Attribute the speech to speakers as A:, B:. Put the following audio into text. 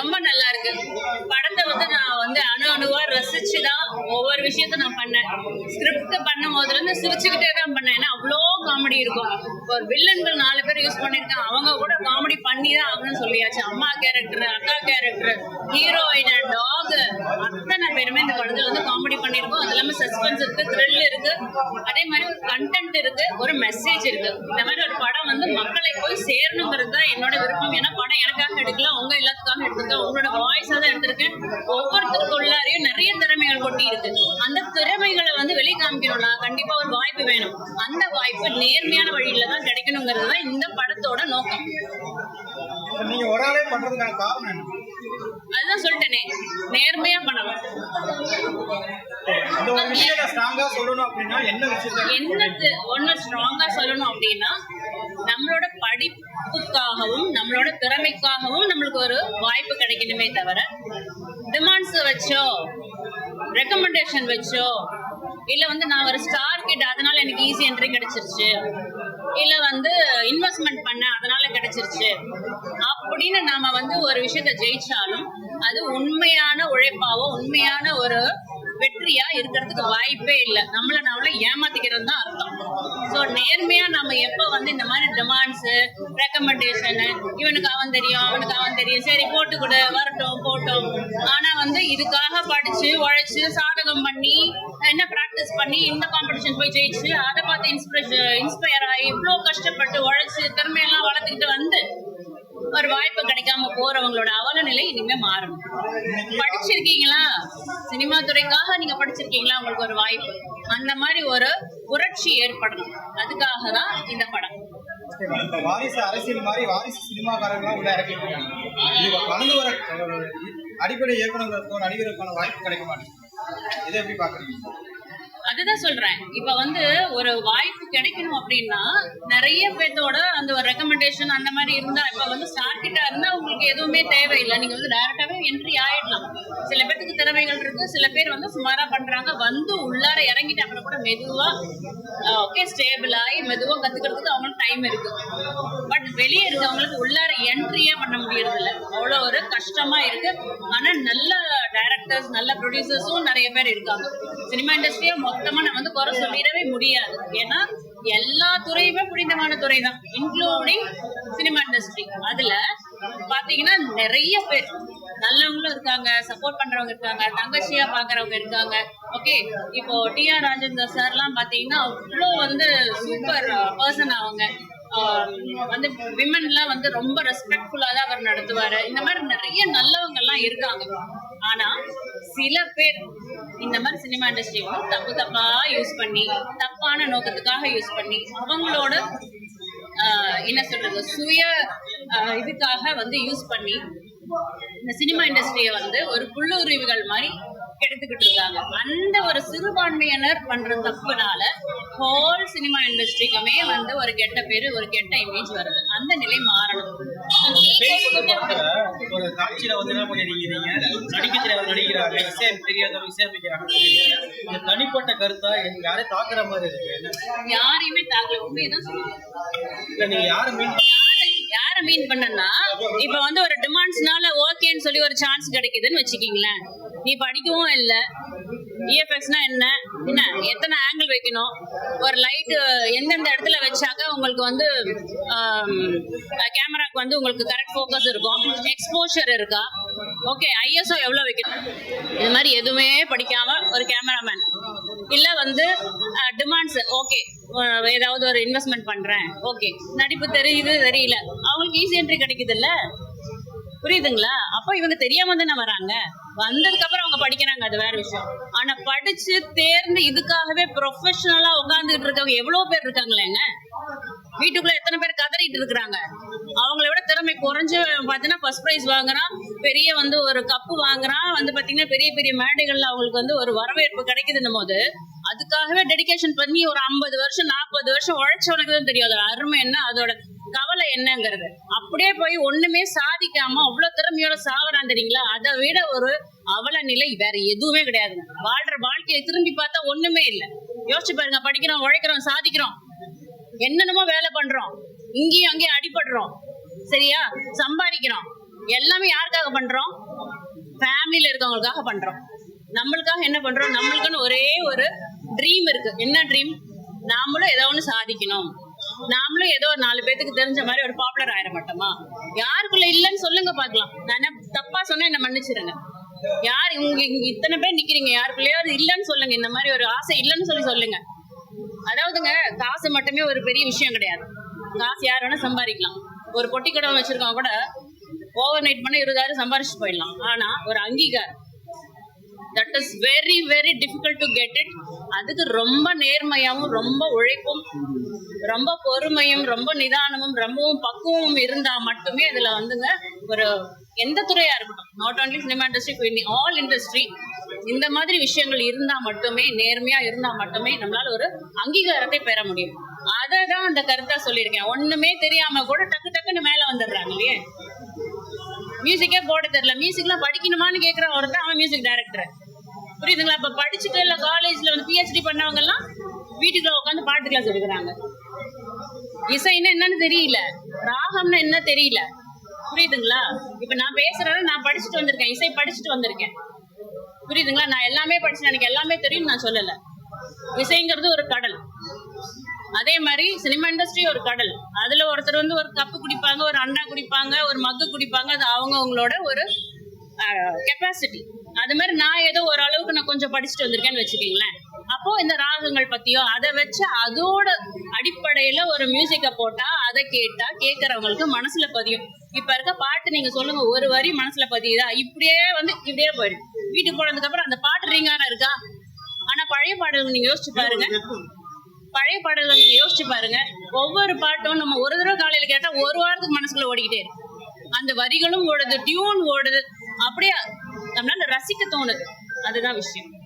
A: ரொம்ப நல்லா இருக்கு. படத்தை வந்து நான் வந்து அணு அணுவா ரசிச்சு தான் ஒவ்வொரு விஷயத்த நான் பண்ணேன். ஸ்கிரிப்ட் பண்ணும் போதுல இருந்து சிரிச்சுக்கிட்டே தான் பண்ணேன். ஏன்னா அவ்வளோ காமெடி இருக்கும். ஒரு வில்லன்கள் நாலு பேர் யூஸ் பண்ணிருக்காங்க. அவங்க கூட காமெடி பண்ணி தான் ஆகணும்னு சொல்லியாச்சு. அம்மா கேரக்டர் அக்கா கேரக்டர் ஹீரோயின் டாக் அத்தனை பேருமே இந்த படத்துல வந்து காமெடி பண்ணிருக்கோம். அது இல்லாம சஸ்பென்ஸ் இருக்கு த்ரில் இருக்கு. அதே மாதிரி ஒரு கண்டென்ட் இருக்கு ஒரு மெசேஜ் இருக்கு. இந்த மாதிரி ஒரு படம் வந்து மக்களை போய் சேரணுங்கிறது தான் என்னோட விருப்பம். ஏன்னா படம் எனக்காக எடுக்கல உங்க எல்லாத்துக்காக எடுத்திருக்கேன் உங்களோட வாய்ஸா தான் எடுத்திருக்கேன். ஒவ்வொருத்தருக்குள்ளாரையும் நிறைய திறமைகள் கொட்டி இருக்கு. அந்த திறமைகளை வந்து வெளி காமிக்கணும்னா கண்டிப்பா ஒரு வாய்ப்பு வேணும். அந்த வாய்ப்பு நேர்மையான வழியில தான் கிடைக்கணுங்கிறது தான் இந்த படத்தோட நோக்கம்.
B: நீங்க ஒரு ஆளே பண்றதுக்கான காரணம் என்ன?
A: அதுதான் சொல்லிட்டேனே நேர்மையா பண்ணணும்.
B: இந்த ஒரு விஷயத்தை ஸ்ட்ராங்கா சொல்லணும் அப்படின்னா என்ன
A: என்னது ஒண்ணு ஸ்ட்ராங்கா சொல்லணும் அப்படின்னா நம்மளோட படிப்புக்காகவும் நம்மளோட திறமைக்காகவும் நம்மளுக்கு ஒரு வாய்ப்பு கிடைக்கணுமே தவிர டிமாண்ட்ஸ் வச்சோ ரெக்கமெண்டேஷன் வச்சோ இல்ல வந்து நான் ஒரு ஸ்டார் கிட்ட அதனால எனக்கு ஈஸி என்ட்ரி கிடைச்சிருச்சு. இல்ல வந்து இன்வெஸ்ட்மெண்ட் பண்ண அதனால கிடைச்சிருச்சு. அப்படின்னு நாம வந்து ஒரு விஷயத்த ஜெயிச்சாலும் அது உண்மையான உழைப்பாவோ உண்மையான ஒரு வெற்றியா இருக்கிறதுக்கு வாய்ப்பே இல்லை. நம்மள நம்மள ஏமாத்திக்கிறது தான் அர்த்தம். ஸோ நேர்மையா நம்ம எப்போ வந்து இந்த மாதிரி டிமாண்ட்ஸ் ரெக்கமெண்டேஷனு இவனுக்கு அவன் தெரியும் அவனுக்கு அவன் தெரியும். சரி போட்டு கொடு வரட்டும் போட்டோம். ஆனா வந்து இதுக்காக படிச்சு உழைச்சு சாதகம் பண்ணி என்ன ப்ராக்டிஸ் பண்ணி இந்த காம்படிஷன் போய் ஜெயிச்சு அதை பார்த்து இன்ஸ்பிரேஷன் இன்ஸ்பயர் ஆகி இவ்வளோ கஷ்டப்பட்டு உழைச்சு திறமையெல்லாம் வளர்த்துக்கிட்டு வந்து ஒரு வாய்ப்பு கிடைக்காம போறவங்களோட அவல நிலை இனிமே மாறணும் படிச்சிருக்கீங்களா? சினிமா துறைக்காக நீங்க படிச்சிருக்கீங்களா? உங்களுக்கு ஒரு வாய்ப்பு. அந்த மாதிரி ஒரு புரட்சி ஏற்படணும். அதுக்காக தான் இந்த படம்.
B: வாரிசு அரசியல் மாதிரி வாரிசு சினிமாக்காரங்களாம் உள்ள இறக்கிருக்காங்க வளர்ந்து வர அடிப்படை இயக்குநர்களுக்கும் நடிகருக்கான வாய்ப்பு கிடைக்க மாட்டேங்குது. இதை எப்படி பாக்குறீங்க
A: அதுதான் சொல்றேன். இப்ப வந்து ஒரு வாய்ப்பு கிடைக்கணும் அப்படின்னா நிறைய பேர்த்தோட அந்த ஒரு ரெக்கமெண்டேஷன் அந்த மாதிரி இருந்தா இப்ப வந்து ஸ்டார் கிட்ட இருந்தா உங்களுக்கு எதுவுமே தேவையில்லை. நீங்க வந்து டைரக்டாவே என்ட்ரி ஆயிடலாம். சில பேருக்கு திறமைகள் இருக்கு. சில பேர் வந்து சுமாரா பண்றாங்க. வந்து உள்ளார இறங்கிட்டு அப்புறம் கூட மெதுவா ஓகே ஸ்டேபிள் ஆகி மெதுவா கத்துக்கிறதுக்கு அவங்களுக்கு டைம் இருக்கு. பட் வெளியே இருக்கவங்களுக்கு உள்ளார என்ட்ரியே பண்ண முடியறது இல்ல அவ்வளவு ஒரு கஷ்டமா இருக்கு. ஆனா நல்ல டைரக்டர்ஸ் நல்ல ப்ரொடியூசர்ஸும் நிறைய பேர் இருக்காங்க. சினிமா இண்டஸ்ட்ரியை மொத்தமா நம்ம வந்து குறை சொல்லிடவே முடியாது. ஏன்னா எல்லா துறையுமே புனிதமான துறை தான் இன்க்ளூடிங் சினிமா இண்டஸ்ட்ரி அதுல பாத்தீங்கன்னா நிறைய பேர் நல்லவங்களும் இருக்காங்க சப்போர்ட் பண்றவங்க இருக்காங்க தங்கச்சியா பாக்குறவங்க இருக்காங்க. ஓகே இப்போ டி ஆர் ராஜேந்தர் எல்லாம் பாத்தீங்கன்னா அவ்வளோ வந்து சூப்பர் பர்சன் uh, அவங்க. வந்து விமன்லாம் வந்து ரொம்ப ரெஸ்பெக்ட்ஃபுல்லா தான் அவர் நடத்துவாரு. இந்த மாதிரி நிறைய நல்லவங்க எல்லாம் இருக்காங்க. ஆனா சில பேர் இந்த மாதிரி சினிமா இண்டஸ்ட்ரி தப்பு தப்பா யூஸ் பண்ணி தப்பான நோக்கத்துக்காக யூஸ் பண்ணி அவங்களோட ஆஹ் என்ன சொல்றது சுய இதுக்காக வந்து யூஸ் பண்ணி இந்த சினிமா இண்டஸ்ட்ரியை வந்து ஒரு புல்லுரிவுகள் மாதிரி கெடுத்துக்கிட்டு இருக்காங்க. அந்த ஒரு சிறுபான்மையினர் பண்ற தப்புனால ஹோல் சினிமா இண்டஸ்ட்ரிக்குமே வந்து ஒரு கெட்ட பேரு ஒரு கெட்ட இமேஜ் வருது. அந்த நிலை மாறணும்.
C: ஒரு காட்சியில வந்து என்ன பண்ணிருக்கீங்க நடிக்கிறாங்க இசை தெரியாதவங்க இசையமைக்கிறாங்க இந்த தனிப்பட்ட கருத்தா எனக்கு யாரையும் தாக்குற மாதிரி இருக்கு
A: யாரையுமே தாக்கல உண்மையதான் சொல்லுவேன்.
C: நீங்க யாரை மீன்
A: யார மீன் பண்ணனா இப்ப வந்து ஒரு டிமாண்ட்ஸ்னால ஓகேன்னு சொல்லி ஒரு சான்ஸ் கிடைக்குதுன்னு வச்சுக்கீங்களேன். நீ படிக்கவும் இல்லை. இஎஃப்எஸ்னா என்ன? என்ன? எத்தனை ஆங்கிள் வைக்கணும்? ஒரு லைட்டு எந்தெந்த இடத்துல வச்சாக்க உங்களுக்கு வந்து கேமராக்கு வந்து உங்களுக்கு கரெக்ட் ஃபோக்கஸ் இருக்கும். எக்ஸ்போஷர் இருக்கா? ஓகே ஐஎஸ்ஓ எவ்வளோ வைக்கணும்? இது மாதிரி எதுவுமே படிக்காமல் ஒரு கேமராமேன் இல்லை வந்து டிமாண்ட்ஸ் ஓகே ஏதாவது ஒரு இன்வெஸ்ட்மெண்ட் பண்ணுறேன் ஓகே நடிப்பு தெரியுது தெரியல. அவங்களுக்கு ஈஸி என்ட்ரி கிடைக்குதுல்ல? புரியுதுங்களா? அப்போ இவங்க தெரியாம தானே வராங்க? வந்ததுக்கு அப்புறம் அவங்க படிக்கிறாங்க அது வேற விஷயம். ஆனா படிச்சு தேர்ந்து இதுக்காகவே ப்ரொஃபஷனலா உட்காந்துட்டு இருக்கவங்க எவ்வளவு பேர் இருக்காங்களேங்க வீட்டுக்குள்ள எத்தனை பேர் கதறிட்டு இருக்கிறாங்க? அவங்கள விட திறமை குறைஞ்சு பார்த்தீங்கன்னா ஃபர்ஸ்ட் ப்ரைஸ் வாங்குறான் பெரிய வந்து ஒரு கப்பு வாங்குறான் வந்து பாத்தீங்கன்னா பெரிய பெரிய மேடைகள்ல அவங்களுக்கு வந்து ஒரு வரவேற்பு கிடைக்குதுன்னும் போது அதுக்காகவே டெடிகேஷன் பண்ணி ஒரு ஐம்பது வருஷம் நாற்பது வருஷம் உழைச்சவனுக்கு தான் தெரியும். அதோட அருமை என்ன? அதோட கவலை என்னங்கிறது. அப்படியே போய் ஒண்ணுமே சாதிக்காம அவ்வளவு திறமையோட சாவறான் தெரியுங்களா? அதை விட ஒரு அவல நிலை வேற எதுவுமே கிடையாது. வாழ்ற வாழ்க்கையை திரும்பி பார்த்தா ஒண்ணுமே இல்லை. யோசிச்சு பாருங்க படிக்கிறோம் உழைக்கிறோம் சாதிக்கிறோம். என்னென்னமோ வேலை பண்றோம். இங்கேயும் அங்கேயும் அடிபடுறோம். சரியா? சம்பாதிக்கிறோம். எல்லாமே யாருக்காக பண்றோம்? ஃபேமிலியில இருக்கவங்களுக்காக பண்றோம். நம்மளுக்காக என்ன பண்றோம்? நம்மளுக்குன்னு ஒரே ஒரு ட்ரீம் இருக்கு. என்ன ட்ரீம் நாமளும் ஏதோ ஒன்று சாதிக்கணும். நாமளும் ஏதோ ஒரு நாலு பேத்துக்கு தெரிஞ்ச மாதிரி ஒரு பாப்புலர் ஆயிட மாட்டோமா யாருக்குள்ள இல்லைன்னு சொல்லுங்க பாக்கலாம் நான் என்ன தப்பா சொன்னா என்ன மன்னிச்சிருங்க. யார் இங்க இங்க இத்தனை பேர் நிக்கிறீங்க? யாருக்குள்ளயோ இல்லைன்னு சொல்லுங்க. இந்த மாதிரி ஒரு ஆசை இல்லைன்னு சொல்லி சொல்லுங்க. அதாவதுங்க காசு மட்டுமே ஒரு பெரிய விஷயம் கிடையாது. காசு யார் வேணா சம்பாதிக்கலாம். ஒரு பொட்டி கடை வச்சிருக்கவங்க கூட ஓவர் நைட் பண்ண இருபதாயிரம் சம்பாரிச்சு போயிடலாம். ஆனா ஒரு அங்கீகாரம் that is very very difficult to get it அதுக்கு ரொம்ப நேர்மையாவும் ரொம்ப உழைப்பும் ரொம்ப பொறுமையும் ரொம்ப நிதானமும் ரொம்பவும் பக்குவமும் இருந்தா மட்டுமே இதுல வந்துங்க ஒரு எந்த துறையா இருக்கட்டும் not only cinema industry all industry இந்த மாதிரி விஷயங்கள் இருந்தா மட்டுமே நேர்மையா இருந்தா மட்டுமே நம்மளால ஒரு அங்கீகாரத்தை பெற முடியும். அதை தான் அந்த கருத்தா சொல்லியிருக்கேன். ஒண்ணுமே தெரியாம கூட டக்கு டக்குன்னு மேல வந்துடுறாங்க இல்லையே? மியூசிக்கே போட தெரியல. மியூசிக்லாம் படிக்கணுமான்னு கேட்குற ஒருத்தர் அவன் மியூசிக் டைரக்டர் புரியுதுங்களா? இப்போ படிச்சுட்டு இல்லை காலேஜில் வந்து பிஹெச்டி பண்ணவங்க எல்லாம் வீட்டுக்குள்ள உட்காந்து பாட்டு கிளாஸ் எடுக்கிறாங்க. இசைன்னா என்னன்னு தெரியல. ராகம்னா என்ன தெரியல. புரியுதுங்களா? இப்போ நான் பேசுறத நான் படிச்சுட்டு வந்திருக்கேன். இசை படிச்சுட்டு வந்திருக்கேன். புரியுதுங்களா? நான் எல்லாமே படிச்சேன். எனக்கு எல்லாமே தெரியும். நான் சொல்லலை. இசைங்கிறது ஒரு கடல். அதே மாதிரி சினிமா இண்டஸ்ட்ரி ஒரு கடல். அதுல ஒருத்தர் வந்து ஒரு கப்பு குடிப்பாங்க ஒரு அண்ணா குடிப்பாங்க ஒரு மக்கு குடிப்பாங்க. அது அவங்க அவங்களோட ஒரு கெப்பாசிட்டி அது மாதிரி நான் ஏதோ ஒரு அளவுக்கு நான் கொஞ்சம் படிச்சுட்டு வந்திருக்கேன்னு வச்சுக்கீங்களேன். அப்போ இந்த ராகங்கள் பத்தியோ அதை வச்சு அதோட அடிப்படையில ஒரு மியூசிக்கை போட்டா அதை கேட்டா கேட்கறவங்களுக்கு மனசுல பதியும். இப்ப இருக்க பாட்டு நீங்க சொல்லுங்க ஒரு வரி மனசுல பதியுதா? இப்படியே வந்து இப்படியே போயிடும். வீட்டுக்கு போனதுக்கு அப்புறம் அந்த பாட்டு ரீங்கான இருக்கா? ஆனா பழைய பாடல்கள் நீங்க யோசிச்சு பாருங்க. பழைய பாடல்கள் நீங்க யோசிச்சு பாருங்க. ஒவ்வொரு பாட்டும் நம்ம ஒரு தடவை காலையில கேட்டா ஒரு வாரத்துக்கு மனசுக்குள்ள ஓடிக்கிட்டே இருக்கு. அந்த வரிகளும் ஓடுது டியூன் ஓடுது. அப்படியே நம்மளால ரசிக்க தோணுது. அதுதான் விஷயம்.